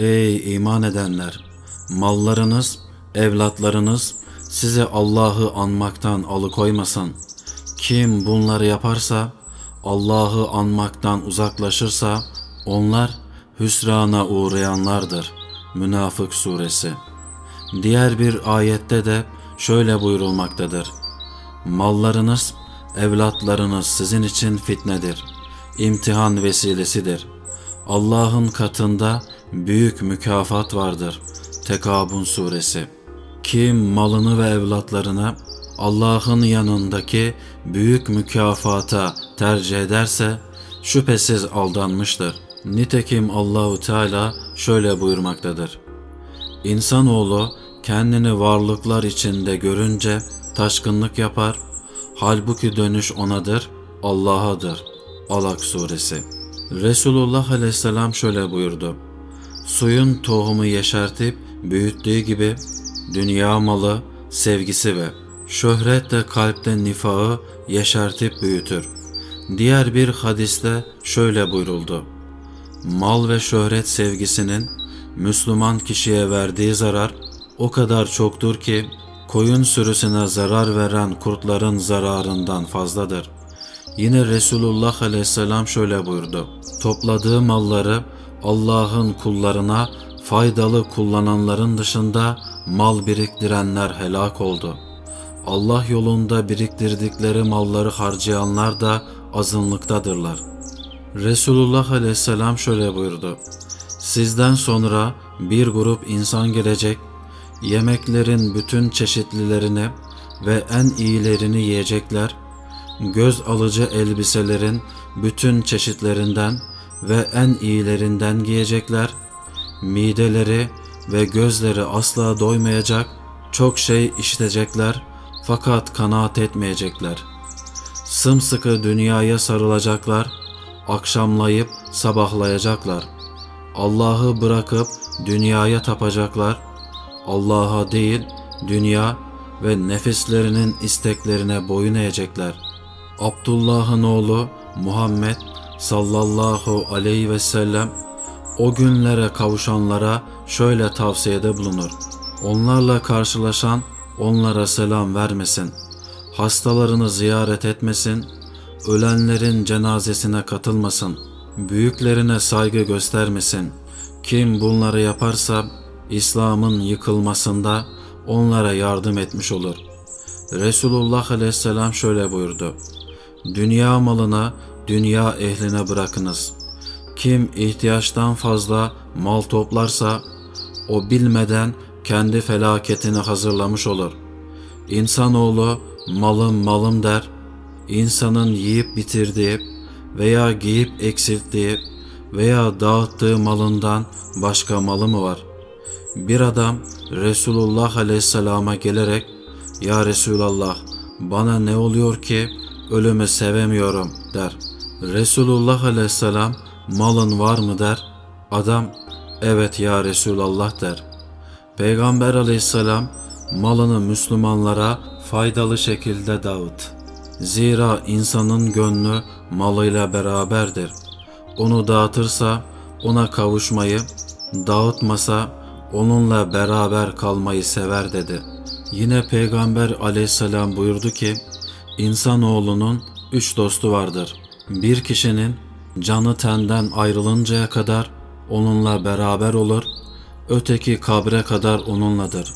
Ey iman edenler! Mallarınız, evlatlarınız sizi Allah'ı anmaktan alıkoymasın. Kim bunları yaparsa, Allah'ı anmaktan uzaklaşırsa, onlar hüsrana uğrayanlardır. Münafık Suresi Diğer bir ayette de şöyle buyurulmaktadır. Mallarınız, evlatlarınız sizin için fitnedir. imtihan vesilesidir. Allah'ın katında büyük mükafat vardır. Tekabun suresi. Kim malını ve evlatlarını Allah'ın yanındaki büyük mükafata tercih ederse şüphesiz aldanmıştır. Nitekim Allahu Teala şöyle buyurmaktadır. İnsanoğlu kendini varlıklar içinde görünce taşkınlık yapar. Halbuki dönüş onadır, Allah'adır. Alak suresi. Resulullah aleyhisselam şöyle buyurdu. Suyun tohumu yeşertip büyüttüğü gibi dünya malı, sevgisi ve şöhret de kalpte nifağı yeşertip büyütür. Diğer bir hadiste şöyle buyuruldu. Mal ve şöhret sevgisinin Müslüman kişiye verdiği zarar o kadar çoktur ki koyun sürüsüne zarar veren kurtların zararından fazladır. Yine Resulullah aleyhisselam şöyle buyurdu. Topladığı malları Allah'ın kullarına faydalı kullananların dışında mal biriktirenler helak oldu. Allah yolunda biriktirdikleri malları harcayanlar da azınlıktadırlar. Resulullah aleyhisselam şöyle buyurdu. Sizden sonra bir grup insan gelecek, yemeklerin bütün çeşitlilerini ve en iyilerini yiyecekler, göz alıcı elbiselerin bütün çeşitlerinden ve en iyilerinden giyecekler, mideleri ve gözleri asla doymayacak, çok şey işitecekler fakat kanaat etmeyecekler. Sımsıkı dünyaya sarılacaklar, akşamlayıp sabahlayacaklar. Allah'ı bırakıp dünyaya tapacaklar. Allah'a değil, dünya ve nefislerinin isteklerine boyun eğecekler. Abdullah'ın oğlu Muhammed sallallahu aleyhi ve sellem o günlere kavuşanlara şöyle tavsiyede bulunur. Onlarla karşılaşan onlara selam vermesin. Hastalarını ziyaret etmesin. Ölenlerin cenazesine katılmasın. Büyüklerine saygı göstermesin. Kim bunları yaparsa İslam'ın yıkılmasında onlara yardım etmiş olur. Resulullah aleyhisselam şöyle buyurdu. Dünya malına, dünya ehline bırakınız. Kim ihtiyaçtan fazla mal toplarsa o bilmeden kendi felaketini hazırlamış olur. İnsanoğlu malım malım der. İnsanın yiyip bitirdiği veya giyip eksilttiği veya dağıttığı malından başka malı mı var? Bir adam Resulullah aleyhisselama gelerek Ya Resulallah bana ne oluyor ki ölümü sevemiyorum der. Resulullah aleyhisselam malın var mı der. Adam evet ya Resulallah der. Peygamber aleyhisselam malını Müslümanlara faydalı şekilde dağıt. Zira insanın gönlü malıyla beraberdir. Onu dağıtırsa ona kavuşmayı, dağıtmasa onunla beraber kalmayı sever dedi. Yine Peygamber aleyhisselam buyurdu ki, İnsanoğlunun üç dostu vardır. Bir kişinin canı tenden ayrılıncaya kadar onunla beraber olur, öteki kabre kadar onunladır.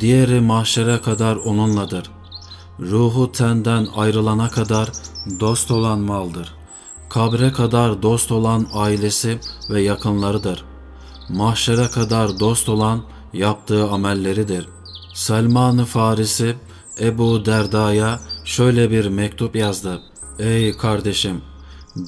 Diğeri mahşere kadar onunladır. Ruhu tenden ayrılana kadar dost olan maldır. Kabre kadar dost olan ailesi ve yakınlarıdır. Mahşere kadar dost olan yaptığı amelleridir. Selman-ı Farisi Ebu Derda'ya şöyle bir mektup yazdı. Ey kardeşim!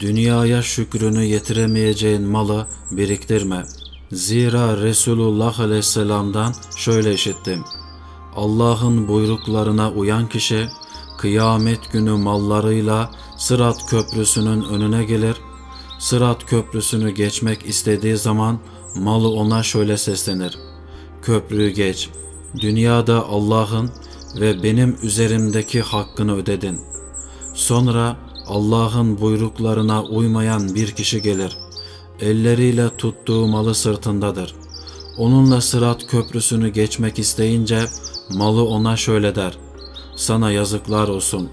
Dünyaya şükrünü yetiremeyeceğin malı biriktirme. Zira Resulullah Aleyhisselam'dan şöyle işittim. Allah'ın buyruklarına uyan kişi kıyamet günü mallarıyla Sırat Köprüsü'nün önüne gelir. Sırat Köprüsü'nü geçmek istediği zaman malı ona şöyle seslenir. Köprüyü geç. Dünyada Allah'ın ve benim üzerimdeki hakkını ödedin. Sonra Allah'ın buyruklarına uymayan bir kişi gelir. elleriyle tuttuğu malı sırtındadır. Onunla sırat köprüsünü geçmek isteyince malı ona şöyle der. Sana yazıklar olsun.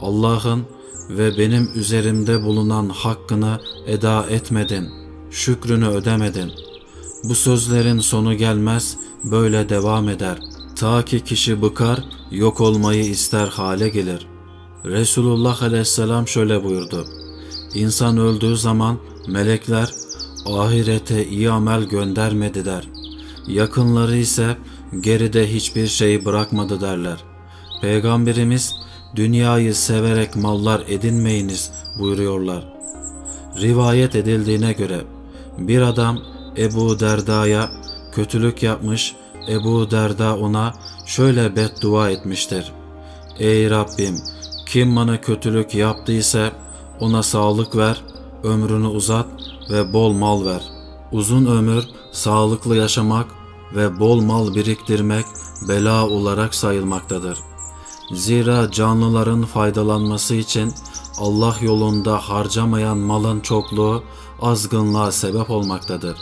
Allah'ın ve benim üzerimde bulunan hakkını eda etmedin. Şükrünü ödemedin. Bu sözlerin sonu gelmez, böyle devam eder. Ta ki kişi bıkar, yok olmayı ister hale gelir. Resulullah aleyhisselam şöyle buyurdu. İnsan öldüğü zaman melekler ahirete iyi amel göndermedi der. Yakınları ise geride hiçbir şey bırakmadı derler. Peygamberimiz dünyayı severek mallar edinmeyiniz buyuruyorlar. Rivayet edildiğine göre bir adam Ebu Derda'ya kötülük yapmış, Ebu Derda ona şöyle beddua etmiştir. Ey Rabbim kim bana kötülük yaptıysa ona sağlık ver, ömrünü uzat ve bol mal ver. Uzun ömür, sağlıklı yaşamak ve bol mal biriktirmek bela olarak sayılmaktadır. Zira canlıların faydalanması için Allah yolunda harcamayan malın çokluğu azgınlığa sebep olmaktadır.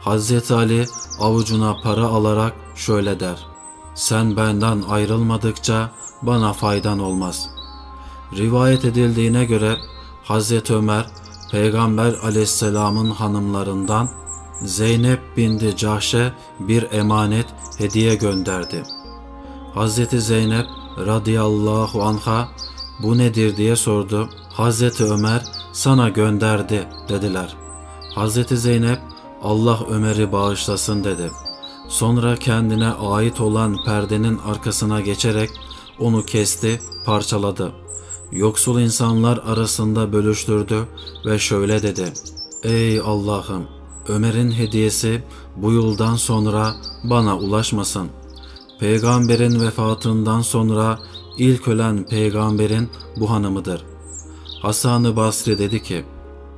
Hazreti Ali avucuna para alarak şöyle der. Sen benden ayrılmadıkça bana faydan olmaz. Rivayet edildiğine göre Hazreti Ömer Peygamber aleyhisselamın hanımlarından Zeynep bindi Cahş'e bir emanet hediye gönderdi. Hazreti Zeynep radıyallahu anha bu nedir diye sordu. Hazreti Ömer sana gönderdi dediler. Hazreti Zeynep Allah Ömer'i bağışlasın dedi. Sonra kendine ait olan perdenin arkasına geçerek onu kesti, parçaladı. Yoksul insanlar arasında bölüştürdü ve şöyle dedi. Ey Allah'ım! Ömer'in hediyesi bu yıldan sonra bana ulaşmasın. Peygamberin vefatından sonra ilk ölen peygamberin bu hanımıdır. Hasan-ı Basri dedi ki,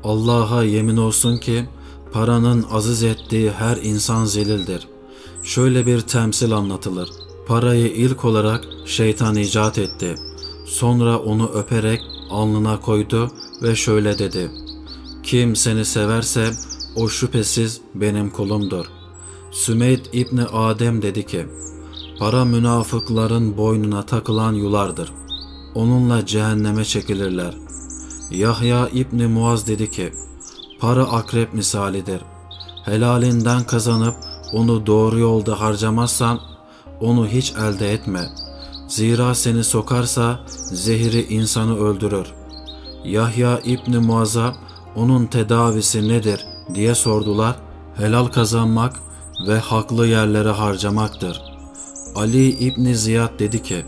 Allah'a yemin olsun ki paranın aziz ettiği her insan zelildir. Şöyle bir temsil anlatılır. Parayı ilk olarak şeytan icat etti. Sonra onu öperek alnına koydu ve şöyle dedi. Kim seni severse o şüphesiz benim kulumdur. Sümeyt İbni Adem dedi ki, Para münafıkların boynuna takılan yulardır. Onunla cehenneme çekilirler. Yahya İbni Muaz dedi ki, Para akrep misalidir. Helalinden kazanıp onu doğru yolda harcamazsan onu hiç elde etme. Zira seni sokarsa zehri insanı öldürür. Yahya İbni Muaz'a onun tedavisi nedir diye sordular. Helal kazanmak ve haklı yerlere harcamaktır. Ali İbni Ziyad dedi ki,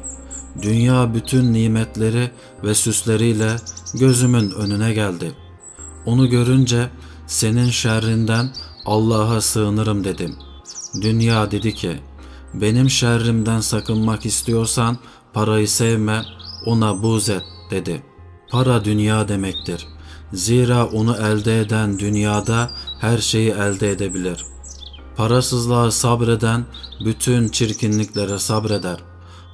Dünya bütün nimetleri ve süsleriyle gözümün önüne geldi. Onu görünce senin şerrinden Allah'a sığınırım dedim. Dünya dedi ki, benim şerrimden sakınmak istiyorsan parayı sevme, ona buz et dedi. Para dünya demektir. Zira onu elde eden dünyada her şeyi elde edebilir. Parasızlığa sabreden bütün çirkinliklere sabreder.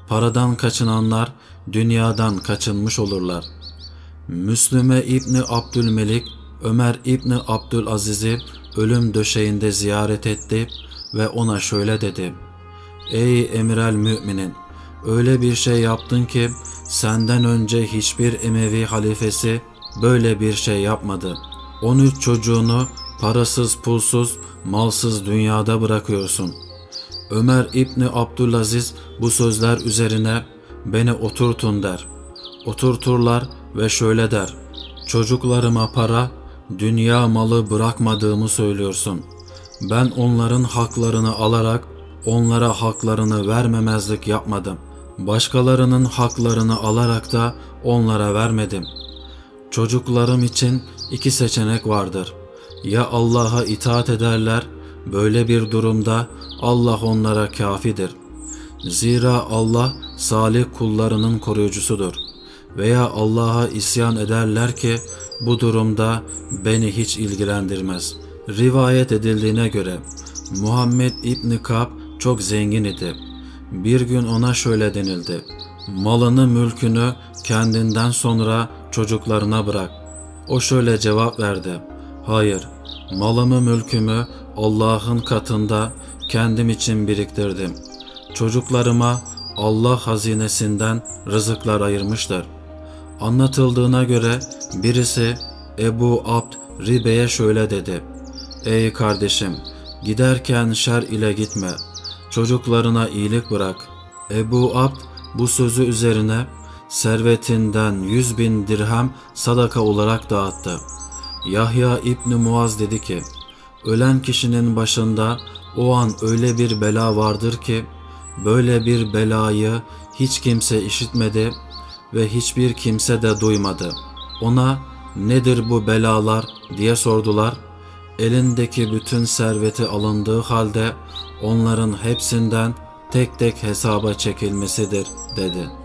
Paradan kaçınanlar dünyadan kaçınmış olurlar. Müslüme İbni Abdülmelik Ömer İbni Abdülaziz'i ölüm döşeğinde ziyaret etti ve ona şöyle dedi. Ey emirel müminin! Öyle bir şey yaptın ki senden önce hiçbir Emevi halifesi böyle bir şey yapmadı. 13 çocuğunu parasız pulsuz malsız dünyada bırakıyorsun. Ömer İbni Abdülaziz bu sözler üzerine beni oturtun der. Oturturlar ve şöyle der. Çocuklarıma para, dünya malı bırakmadığımı söylüyorsun. Ben onların haklarını alarak onlara haklarını vermemezlik yapmadım. Başkalarının haklarını alarak da onlara vermedim. Çocuklarım için iki seçenek vardır. Ya Allah'a itaat ederler, böyle bir durumda Allah onlara kafidir. Zira Allah salih kullarının koruyucusudur. Veya Allah'a isyan ederler ki bu durumda beni hiç ilgilendirmez. Rivayet edildiğine göre Muhammed İbni Kab çok zengin idi. Bir gün ona şöyle denildi. Malını mülkünü kendinden sonra çocuklarına bırak. O şöyle cevap verdi. Hayır, malımı mülkümü Allah'ın katında kendim için biriktirdim. Çocuklarıma Allah hazinesinden rızıklar ayırmışlar. Anlatıldığına göre birisi Ebu Abd Ribe'ye şöyle dedi. Ey kardeşim, giderken şer ile gitme. Çocuklarına iyilik bırak. Ebu Abd bu sözü üzerine servetinden yüz bin dirhem sadaka olarak dağıttı. Yahya İbni Muaz dedi ki, ölen kişinin başında o an öyle bir bela vardır ki, böyle bir belayı hiç kimse işitmedi ve hiçbir kimse de duymadı. Ona nedir bu belalar diye sordular. Elindeki bütün serveti alındığı halde onların hepsinden tek tek hesaba çekilmesidir dedi.''